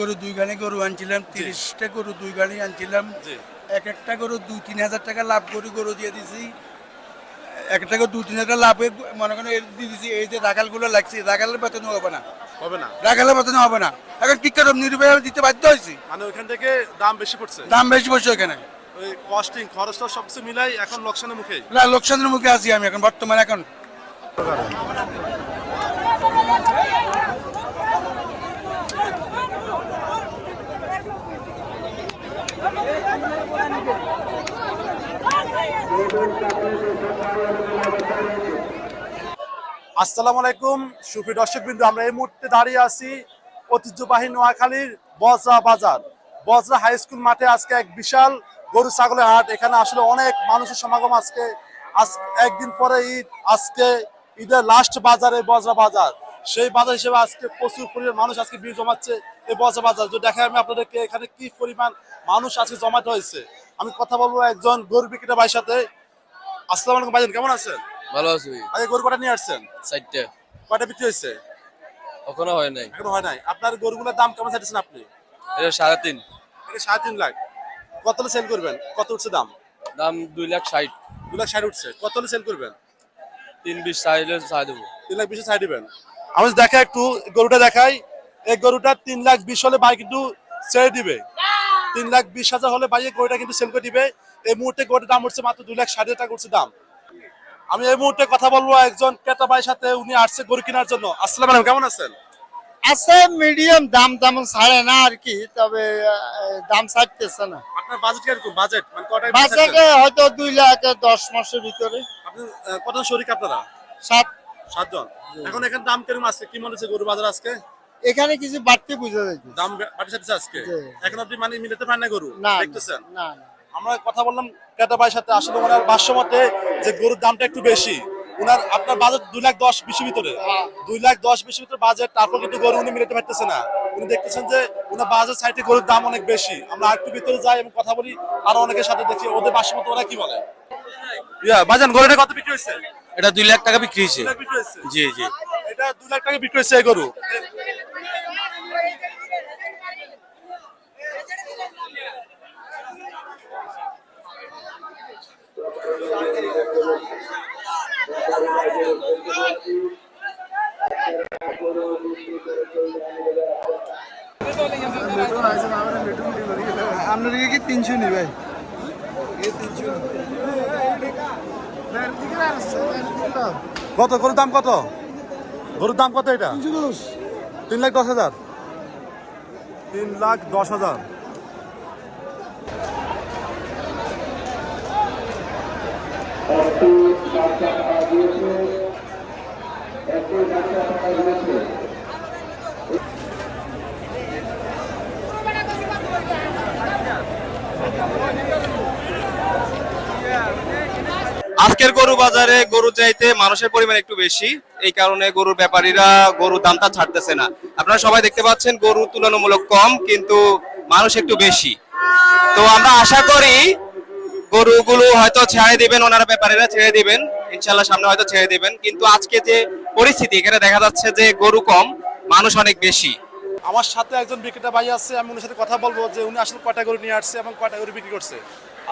গরু দুই গানি গরু আনছিলাম তিরিশটা গরু দুই গানি আনছিলাম। এক একটা গরু দুই তিন হাজার টাকা লাভ করে গরু দিয়ে দিছি। এক একটা গরু দুই তিন হাজার লাভে মনে করেন দিয়ে দিছি এই যে রাখালগুলো লাগছে রাখালের বেতন হবে না। হবে না। রাখালের বেতন হবে না। এখন কি করব নিরুপায় দিতে বাধ্য হয়েছি? মানে ওইখান থেকে দাম বেশি পড়ছে? দাম বেশি বসে এখানে ওই কস্টিং খরচ তো সবকিছু মিলাই এখন লোকসানের মুখে না লোকসানের মুখে আছি আমি এখন বর্তমানে এখন। আসসালামু আলাইকুম সুফি দর্শক বিন্দু আমরা এই মুহূর্তে দাঁড়িয়ে আছি ঐতিহ্যবাহী নোয়াখালীর বজরা বাজার। বজরা হাই স্কুল মাঠে আজকে এক বিশাল গরু ছাগলের হাট। এখানে আসলে অনেক মানুষের সমাগম আজকে। আজ একদিন পরে ঈদ, আজকে ঈদের লাস্ট বাজারে বজরা বাজার। সেই বাজার হিসেবে আজকে প্রচুর পরিমাণ মানুষ আজকে ভিড় জমাচ্ছে এই বজরা বাজার। তো দেখা আমি আপনাদেরকে এখানে কি পরিমাণ মানুষ আজকে জমাতে হয়েছে, আমি কথা বলব একজন গরু বিক্রেতা ভাইয়ের সাথে। আসসালামু আলাইকুম ভাইজান কেমন আছেন? ভালো আছি আগে গরু কটা নিয়ে আসছেন? চারটে। কয়টা বিক্রি হয়েছে? এখনও হয় নাই। এখনও হয় নাই। আপনার গরুগুলোর দাম কেমন চাইছেন আপনি? এটা সাড়ে তিন। এটা সাড়ে তিন লাখ। কত সেল করবেন? কত উঠছে দাম? দাম দুই লাখ ষাট। দু লাখ ষাট উঠছে। কত সেল করবেন? তিন বিশ চাইলে চাই দেবো। তিন লাখ বিশে ছাড় দিবেন। আমি দেখা একটু গরুটা দেখাই। এই গরুটা তিন লাখ বিশ হলে ভাই কিন্তু ছেড়ে দিবে। তিন লাখ বিশ হাজার হলে ভাই গরুটা কিন্তু সেল করে দিবে। এই মুহূর্তে গরুটার দাম উঠছে মাত্র দুই লাখ ষাট হাজার টাকা দাম। আমি এই মুহূর্তে কথা বলব একজন ক্রেতা ভাইয়ের সাথে উনি আসছে গরু কেনার জন্য। আসসালাম আলাইকুম কেমন আছেন? আছে মিডিয়াম দাম তেমন ছাড়ে না আর কি তবে দাম ছাড়তেছে না। আপনার বাজেট কীরকম? বাজেট মানে বাচ্চাকে হয়তো দুই লাখ দশ মাসের ভিতরে। আপনি কত শরিক আপনারা সাত। সাতজন। এখন এখানে দাম কীরকম আছে? কি মনে হচ্ছে গরু বাজার আজকে? এখানে কিছু বাড়তি বুঝা যাইতে দাম বাড়ি সাথে আজকে? এখন আপনি মানে মিলাতে পারেন না গরু? না দেখতেছেন? না। আমরা কথা বললাম ক্রেতা ভাইয়ের সাথে আসলে ওনার ভাষ্য মতে যে গরুর দামটা একটু বেশি উনার আপনার বাজেট দুই লাখ দশ বেশি ভিতরে। হ্যাঁ। দুই লাখ দশ বেশি ভিতরে বাজেট তারপর কিন্তু গরু উনি মিলাতে পারতেছে না। উনি দেখতেছেন যে উনার বাজার সাইডে গরুর দাম অনেক বেশি। আমরা আরেকটু ভিতরে যাই এবং কথা বলি আরও অনেকের সাথে দেখি ওদের ভাষ্য মতো ওরা কি বলে? ইয়া বাজান গরুটা কত বিক্রি হয়েছে? এটা দুই লাখ টাকা বিক্রি হয়েছে। বিক্রি হয়েছে? জি জি। এটা দুই লাখ টাকা বিক্রি হয়েছে গরু। আপনার কি তিনশো নি ভাই? কত? গরুর দাম কত? গরুর দাম কত এটা? তিন লাখ দশ হাজার? তিন লাখ দশ হাজার। আজকের গরু বাজারে গরু চাইতে মানুষের পরিমাণ একটু বেশি। এই কারণে গরুর ব্যাপারীরা গরুর দামটা ছাড়তেছে না। আপনারা সবাই দেখতে পাচ্ছেন গরু তুলনামূলক কম, কিন্তু মানুষ একটু বেশি। তো আমরা আশা করি গরুগুলো হয়তো ছেড়ে দিবেন, ওনারা ব্যাপারীরা ছেড়ে দিবেন। ইনশাল্লাহ সামনে হয়তো ছেড়ে দিবেন। কিন্তু আজকে যে পরিস্থিতি, এখানে দেখা যাচ্ছে যে গরু কম, মানুষ অনেক বেশি। আমার সাথে একজন বিক্রেতা ভাই আছে, আমি ওনার সাথে কথা বলব যে উনি আসলে কয়টা গরু নিয়ে আসছে এবং কয়টা গরু বিক্রি করছে।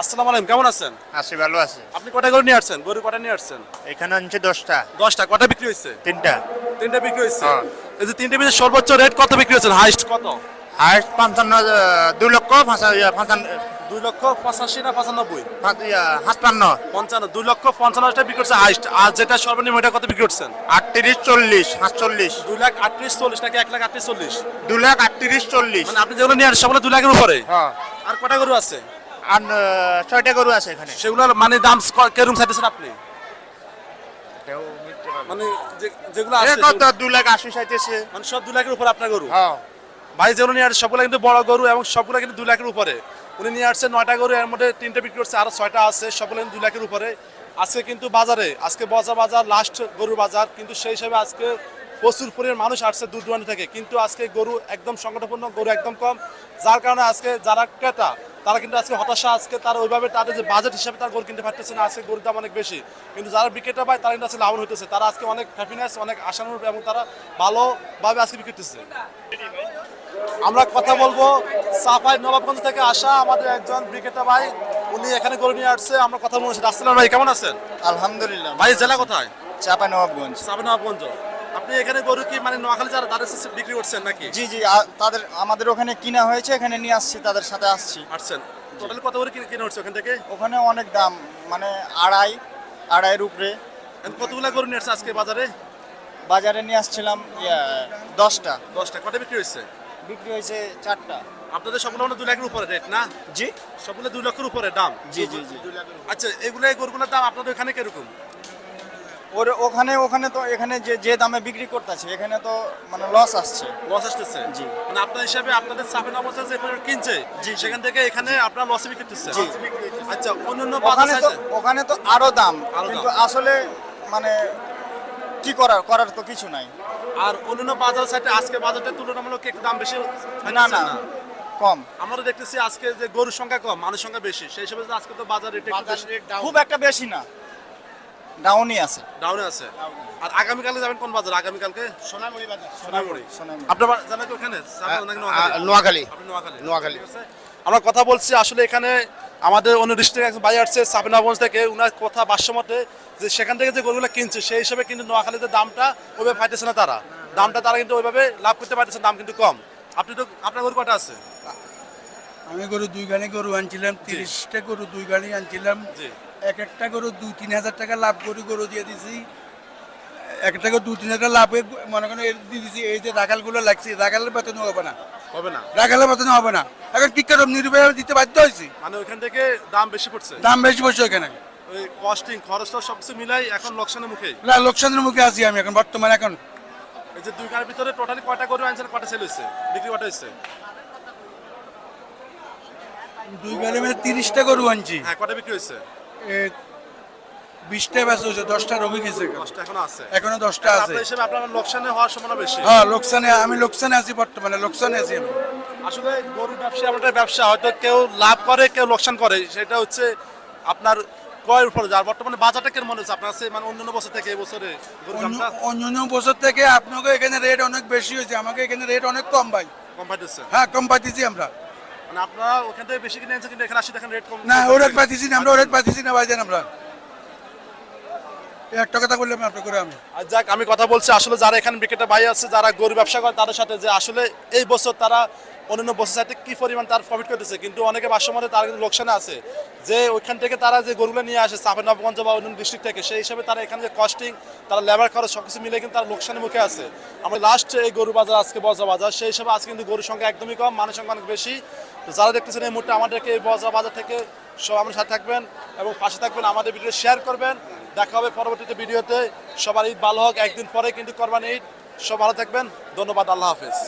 আসসালামু আলাইকুম কেমন আছেন? আছি ভালো আছে। আপনি কয়টা গরু নিয়ে আসছেন? গরু কয়টা নিয়ে আসছেন? এখানে আনছে দশটা। দশটা কটা বিক্রি হয়েছে? তিনটা। তিনটা বিক্রি হয়েছে? হ্যাঁ। এই যে তিনটে বিক্রি সর্বোচ্চ রেট কত বিক্রি হয়েছে? হাইস্ট কত? হাইস্ট পঞ্চান্ন দুই লক্ষ পঞ্চান্ন দুই লক্ষ পঁচাশি না পঁচানব্বই? পাঁচ- সাতান্ন। পঞ্চান্ন দুই লক্ষ পঞ্চান্ন হাজার বিক্রি করছে হাইস্ট আর যেটা সর্বনিম্ন এটা কত বিক্রি করছেন আটত্রিশ চল্লিশ সাতচল্লিশ। দুই লাখ আটত্রিশ চল্লিশ নাকি এক লাখ আটত্রিশ চল্লিশ? দু লাখ আটত্রিশ চল্লিশ। মানে আপনি যেগুলো নিয়ে আসেন সবগুলো দুই লাখের উপরে? হ্যাঁ। আর কটা গরু আছে? আর ছয়টা গরু আছে এখানে। সেগুলোর মানে দাম কেরম চাইতেছেন আপনি? মানে যেগুলো আছে কত? দু লাখ আশি চাইতেছে মানে সব লাখের উপর আপনার গরু? হ্যাঁ। ভাই যেগুলো নিয়ে আসে সবগুলো কিন্তু বড় গরু এবং সবগুলো কিন্তু লাখের উপরে। উনি নিয়ে আসছে নয়টা গরু এর মধ্যে তিনটে বিক্রি করছে আরও ছয়টা আছে সবগুলো কিন্তু দুই লাখের উপরে। আজকে কিন্তু বাজারে আজকে বজা বাজার লাস্ট গরুর বাজার কিন্তু সেই হিসাবে আজকে প্রচুর পরিমাণ মানুষ আসছে দূর দূরান্ত থেকে। কিন্তু আজকে গরু একদম সংকটপূর্ণ গরু একদম কম। যার কারণে আজকে যারা ক্রেতা তারা কিন্তু আজকে হতাশা আজকে তারা ওইভাবে তাদের যে বাজেট হিসাবে তারা গরু কিনতে পারতেছে না আজকে গরুর দাম অনেক বেশি। কিন্তু যারা বিক্রেতা পায় তারা কিন্তু আজকে লাভবান হইতেছে। তারা আজকে অনেক হ্যাপিনেস অনেক আশানুরূপ এবং তারা ভালোভাবে আজকে বিক্রি করতেছে। আমরা কথা বলব সাফাই নবাবগঞ্জ থেকে আসা আমাদের একজন ব্রিকেটা ভাই উনি এখানে গরু নিয়ে আসছে। আমরা কথা বলছি আসসালাম ভাই কেমন আছেন? আলহামদুলিল্লাহ। ভাই জেলা কোথায়? চাপা নবাবগঞ্জ। সাফাই নবাবগঞ্জ। আপনি এখানে গরু কি মানে নোয়াখালী যারা তাদের কাছে বিক্রি করছেন নাকি? জি জি আ- তাদের আমাদের ওখানে কিনা হয়েছে এখানে নিয়ে আসছি তাদের সাথে আসছি। আসছেন। টোটাল কত করে কিনে কিনে হচ্ছে ওখান থেকে? ওখানে অনেক দাম মানে আড়াই আড়াইয়ের উপরে। এখন কতগুলা গরু নিয়ে আসছে আজকে বাজারে? বাজারে নিয়ে আসছিলাম ইয়া, দশটা। দশটা। কটা বিক্রি হয়েছে? বিক্রি হয়েছে চারটা। আপনাদের সবগুলো মানে দুই লাখের উপরে রেট না? জি। সবগুলো দুই লক্ষের উপরে দাম? জি জি জি। আচ্ছা এগুলো এই গরুগুলোর দাম আপনাদের এখানে কীরকম? ওর ওখানে ওখানে তো এখানে যে যে দামে বিক্রি করতেছে এখানে তো মানে লস আসছে। লস আসতেছে? জি। মানে আপনার হিসাবে আপনাদের সাফেন অবস্থা যে কিনছে সেখান থেকে এখানে আপনার লসে বিক্রি করতেছে জি। আচ্ছা অন্যান্য বাজার ওখানে তো ওখানে তো আরও দাম। কিন্তু আসলে মানে কি করার করার তো কিছু নাই। আর অন্যান্য বাজার সাইডে আজকে বাজারটা তুলনামূলক একটু দাম বেশি না না কম। আমরা দেখতেছি আজকে যে গরুর সংখ্যা কম মানুষের সংখ্যা বেশি সেই হিসেবে তো আজকে তো বাজার রেট খুব একটা বেশি না। ডাউনই আছে। ডাউনে আছে। আর আগামীকালকে যাবেন কোন বাজার? আগামীকালকে? সোনামুড়ি বাজার। সোনামুড়ি। সোনামুড়ি। আপনার জানা কি ওখানে? নোয়াখালী? নোয়াখালী। নোয়াখালী। আমরা কথা বলছি আসলে এখানে আমাদের অন্য ডিস্ট্রিক্ট একজন ভাই আসছে সাবিনাগঞ্জ থেকে। উনার কথা ভাষ্য মতে যে সেখান থেকে যে গরুগুলো কিনছে সেই হিসাবে কিন্তু নোয়াখালীতে দামটা ওইভাবে পাইতেছে না তারা। দামটা তারা কিন্তু ওইভাবে লাভ করতে পারতেছে দাম কিন্তু কম। আপনি তো আপনার গরু কটা আছে? আমি গরু দুই গাড়ি গরু আনছিলাম তিরিশটা গরু দুই গাড়ি আনছিলাম। জি। এক একটা গরু দুই তিন হাজার টাকা লাভ করে গরু দিয়ে দিছি। এক একটা গরু দুই তিন হাজার লাভে মনে করেন এর দিয়ে দিছি এই যে রাখালগুলো লাগছে রাখালের বেতন হবে না। হবে না। রাখালের বেতন হবে না। এখন কি করব নিরুপায় দিতে বাধ্য হয়েছি। মানে ওইখান থেকে দাম বেশি পড়ছে? দাম বেশি বসে ওখানে ওই কস্টিং খরচ টরচ সবকিছু মিলাই এখন লোকসানের মুখে? না লোকসানের মুখে আছি আমি এখন বর্তমানে এখন। এই যে দুই গাড়ির ভিতরে টোটালি কয়টা গরু আনছেন কয়টা সেল হয়েছে? বিক্রি কয়টা হয়েছে? দুই গাড়ি মানে তিরিশটা গরু আনছি। হ্যাঁ কয়টা বিক্রি হয়েছে? বিশটা ব্যস্ত হয়েছে দশটা রবি গেছে এখনও। আছে। এখনও দশটা আছে। আপনার হিসেবে আপনার লোকসানে হওয়ার সম্ভাবনা বেশি? হ্যাঁ লোকসানে আমি লোকসানে আছি বর্তমানে লোকসানে আছি আমি। আসলে গরু ব্যবসা এমন ব্যবসা হয়তো কেউ লাভ করে কেউ লোকসান করে। সেটা হচ্ছে আপনার ক্রয়ের উপরে। যার বর্তমানে বাজারটা কেমন মনে হচ্ছে আপনার কাছে মানে অন্যান্য বছর থেকে এই বছরে গরুর দামটা অন্য অন্য বছর থেকে আপনাকে এখানে রেট অনেক বেশি হয়েছে। আমাকে এখানে রেট অনেক কম ভাই। কম পাইতেছে? হ্যাঁ কম পাইতেছি আমরা। মানে আপনারা ওখান থেকে বেশি কিনে কিন্তু এখানে আসি দেখেন রেট কম। না ও রেট পাইতেছি না, আমরা ওরেট রেট পাইতেছি না, ভাইজান আমরা। একটা কথা বললাম আপনার করে আমি। আর যাক, আমি কথা বলছি, আসলে যারা এখানে বিকেটে ভাই আছে, যারা গরু ব্যবসা করে তাদের সাথে যে আসলে এই বছর তারা অন্যান্য বছর সাথে কি পরিমাণ তার প্রফিট করতেছে, কিন্তু অনেকে বাসমতে তারা কিন্তু লোকসানে আছে। যে ওইখান থেকে তারা যে গরুগুলো নিয়ে আসে সাফের নবগঞ্জ বা অন্যান্য ডিস্ট্রিক্ট থেকে, সেই হিসাবে তারা এখানে যে কস্টিং তারা লেবার খরচ সব কিছু মিলে কিন্তু তারা লোকসানের মুখে আছে। আমরা লাস্ট এই গরু বাজার, আজকে বজরা বাজার, সেই হিসাবে আজকে কিন্তু গরুর সংখ্যা একদমই কম, মানুষের সংখ্যা অনেক বেশি। তো যারা দেখতেছেন এই মুহূর্তে আমাদেরকে এই বজরা বাজার থেকে সব আমার সাথে থাকবেন এবং পাশে থাকবেন, আমাদের ভিডিও শেয়ার করবেন। দেখা হবে পরবর্তীতে ভিডিওতে। সবার ঈদ ভালো হোক, একদিন পরে কিন্তু করবান ঈদ। সব ভালো থাকবেন। ধন্যবাদ, আল্লাহ হাফেজ।